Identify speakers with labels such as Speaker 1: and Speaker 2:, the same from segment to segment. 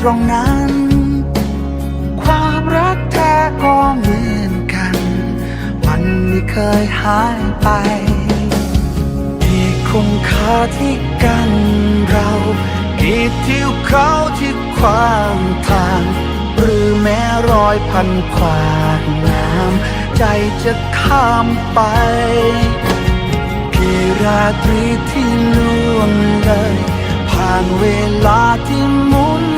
Speaker 1: ตรงนั้น ความรักแท้ก็เหมือนกัน มันไม่เคยหายไปที่คุณค่าที่กันเรากี่ทิวเขาที่ขวางทาง หรือแม้รอยพันขวากน้ำใจจะข้ามไปกี่ราตรีที่ล่วงเลย ผ่านเวลาที่หมุน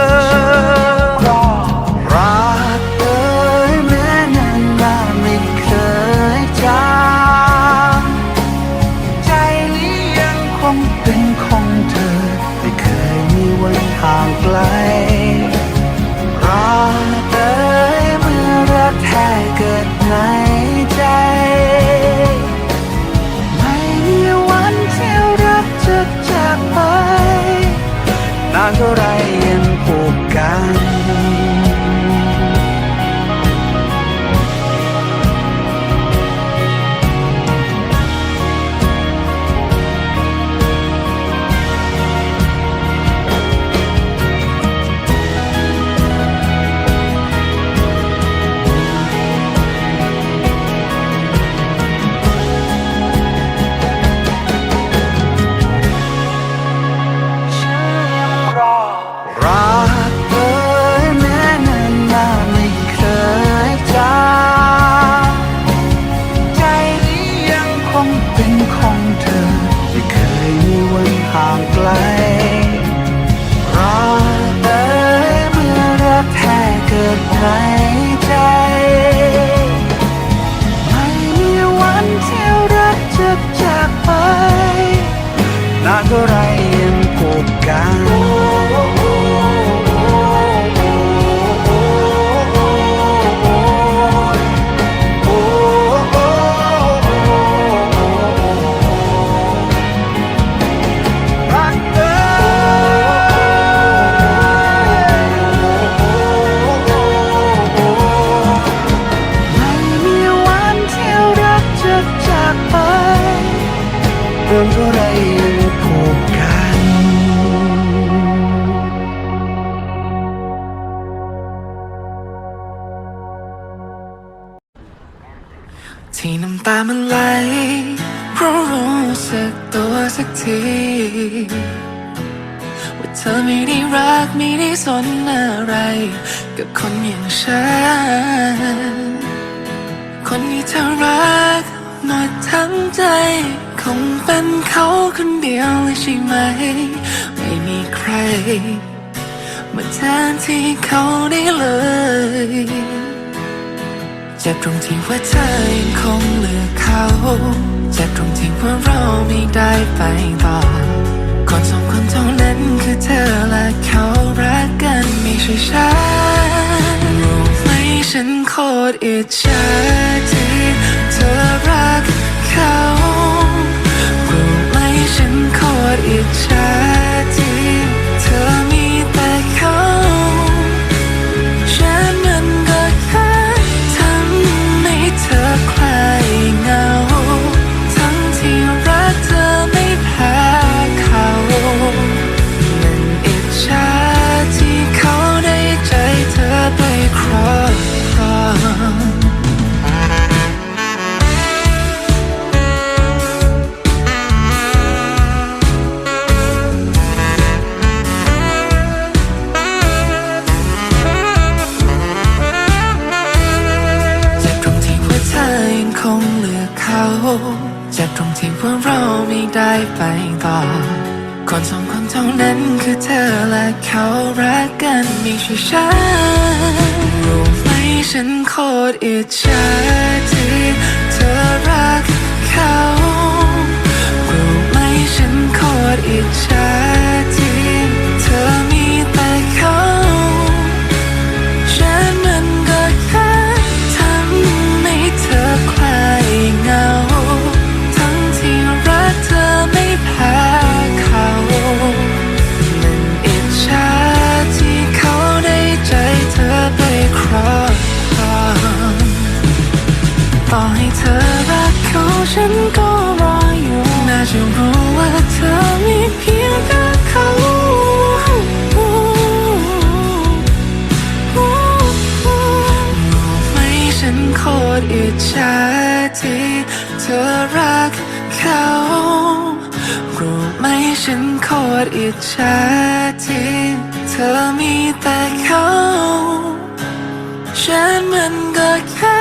Speaker 1: ไหลเพ
Speaker 2: ราะรู้สึกตัวสักที ว่าเธอไม่ได้รักไม่ได้สนอะไร กับคนอย่างฉัน คนที่เธอรักหมดทั้งใจ คงเป็นเขาคนเดียวเลยใช่ไหม ไม่มีใคร มาแทนที่เขาได้เลยเจ็บตรงที่ว่าเธอยังคงเลือก เขาจากตรงที่ว่าเราไม่ได้ไปต่อคนสองคนเท่านั้นคือเธอและเขารักกันไม่ใช่ฉันรู้ไหมฉันโคตรอิจฉาที่เธอรักเขารู้ไหมฉันโคตรอิจฉา คนสองคนเท่านั้นคือเธอและเขารักกันไม่ใช่ฉันรู้ไหมฉันโคตรอิจฉาที่เธอรักเขารู้ไหมฉันโคตรอิจฉา จฉาที่เธอมีแต่เขาฉันมันก็แค่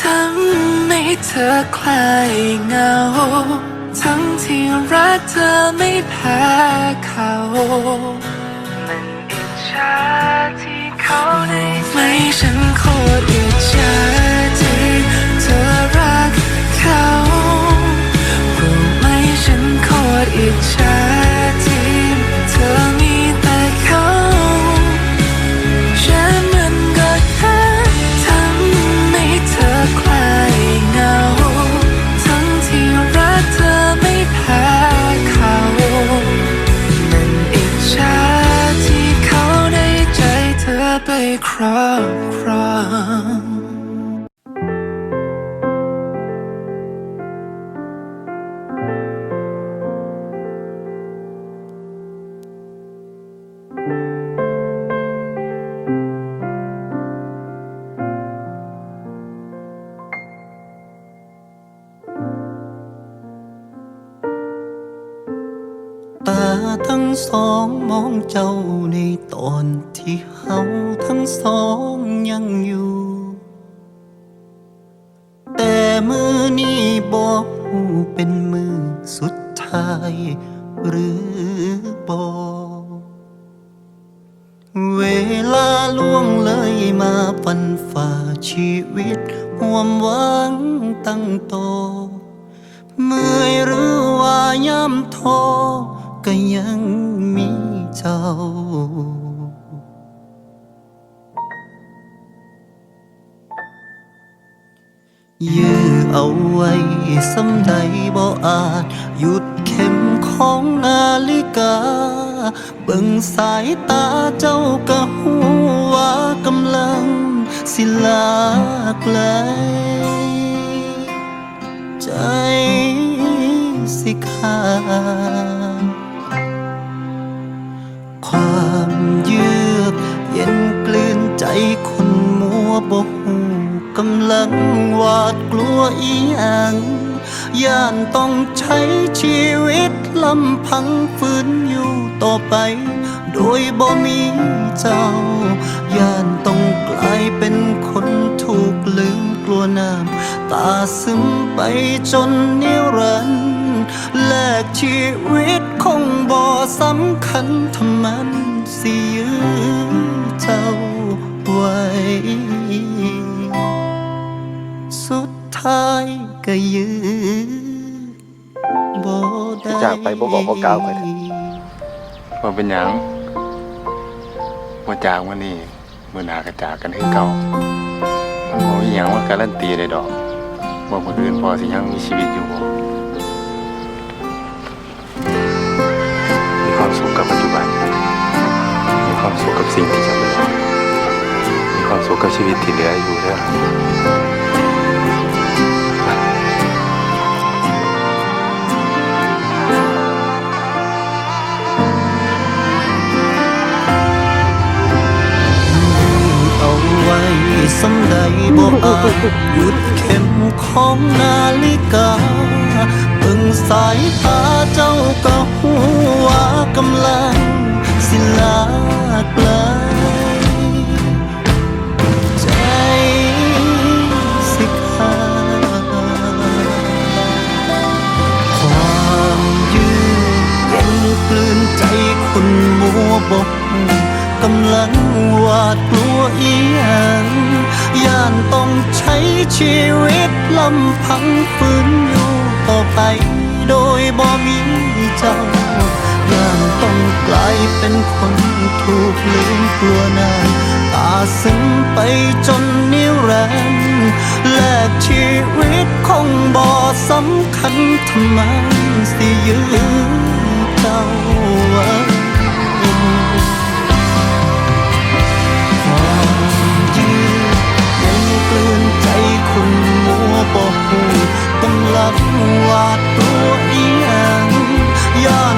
Speaker 2: ทำให้เธอคลายเหงา ทั้งที่รักเธอไม่แพ้เขา มันอิจฉาที่เขาได้ไม่ฉันโคตรอิจฉาที่เธอรักเขา
Speaker 3: สองมองเจ้าในตอนที่เฮาทั้งสองยังอยู่ แต่มือนี้บอกหูเป็นมือสุดท้าย หรือบอกเวลาล่วงเลยมาฟันฝ่าชีวิตห่วมหวังตั้งโตเมื่อยหรือว่าย่ำท้อ ก็ยังมีเจ้า ยื้อเอาไว้สำใดบ่อาจ หยุดเข็มของนาฬิกา เบิ่งสายตาเจ้าก็หูว่ากำลังสิลากไกลใจสิขา อีหยังย่านต้องใช้ชีวิตลำพังฝืนอยู่ต่อไป โดยบ่มีเจ้า ย่านต้องกลายเป็นคนถูกลืมกลัวน้ำตาซึมไปจนนิรันดร์แลกชีวิตคงบ่สำคัญทำมันสิยื้อเจ้าไว้ ท้ายก็ยื้อ
Speaker 4: จากไปบ่บอกบ่กล่าวไปเถอะ
Speaker 5: ว่าเป็นหยังว่าจากวันนี้มื่อหนากระจากกันคือเก่ามันบ่มีหยังว่าการันตีได้ดอกว่ามื้ออื่นพอสิยังมีชีวิตอยู่บ่มีความสุขกับปัจจุบัน มีความสุขกับสิ่งที่จะเหลือมีความสุขกับชีวิตที่เหลืออยู่เด้อ
Speaker 3: สำใดบ่อาจหยุดเข็มของนาฬิกาเพิ่งสายตาเจ้าก็หัวกำลังสิลาไกลใจสิขาดความยืดเย็นกลืนใจคนมัวบกกำลังหวาดกลัวอีหยังานต้องใช้ชีวิตลำพังฝืนอยู่ต่อไปโดยบ่มีเจ้าย่านต้องกลายเป็นคนถูกลืมกลัวนานตาซึ้งไปจนนิรันดร์แลกชีวิตคงบ่สำคัญทำไมสิยืนเจ้าไว้ วาดกลัวอีหยังย้อน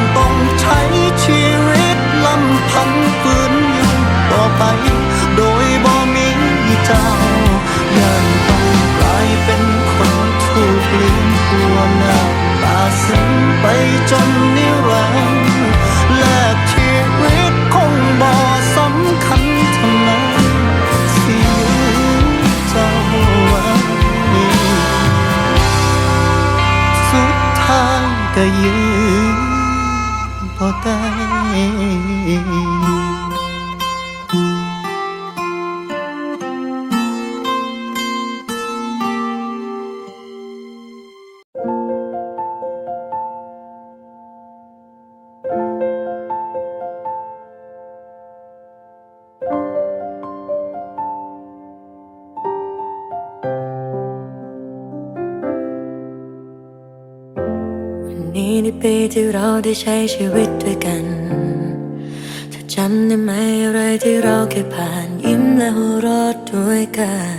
Speaker 3: ปีที่เรา
Speaker 6: ได้ใช้ชีวิตด้วยกันเธอจำได้ไหมอะไรที่เราเคยผ่านยิ้มและหัวเราะด้วยกัน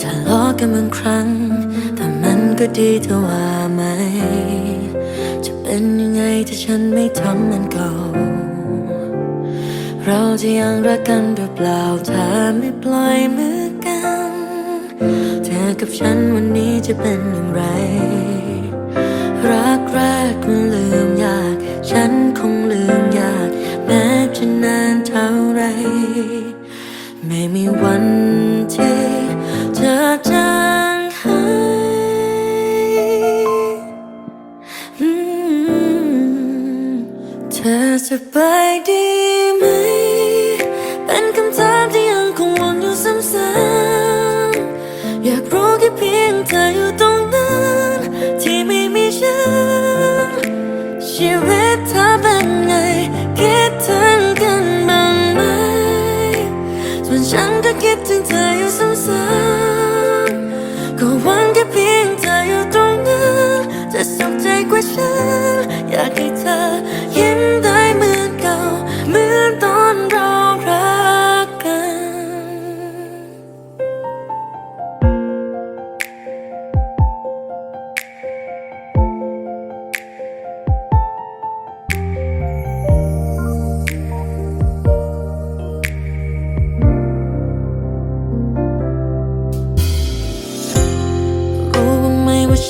Speaker 6: ทะเลาะกันบางครั้ง แต่มันก็ดีเธอว่าไหม จะเป็นยังไงถ้าฉันไม่ทำมันเก่าเราจะยังรักกันหรือเปล่าถ้าไม่ปล่อยมือกัน เธอกับฉันวันนี้จะเป็นอย่างไรักแรกมันลืมยาก ฉันคงลืมยาก แม้จะนานเท่าไร ไม่มีวันที่เธอจะ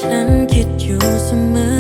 Speaker 6: ฉันคิดอยู่เสมอ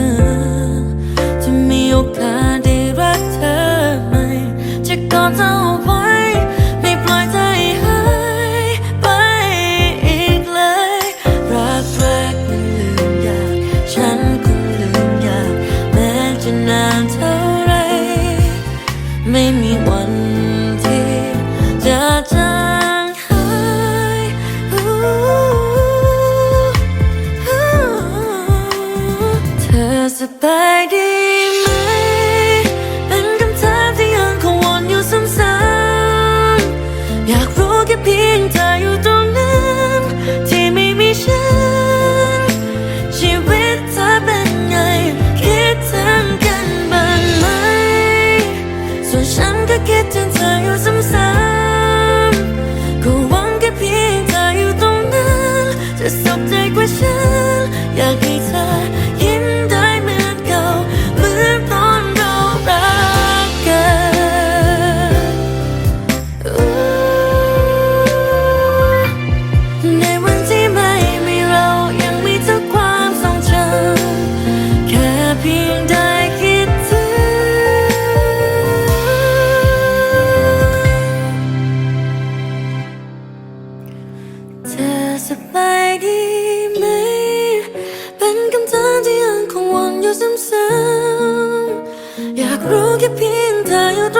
Speaker 6: 요즘 쌈 약으로 깊인 다이어트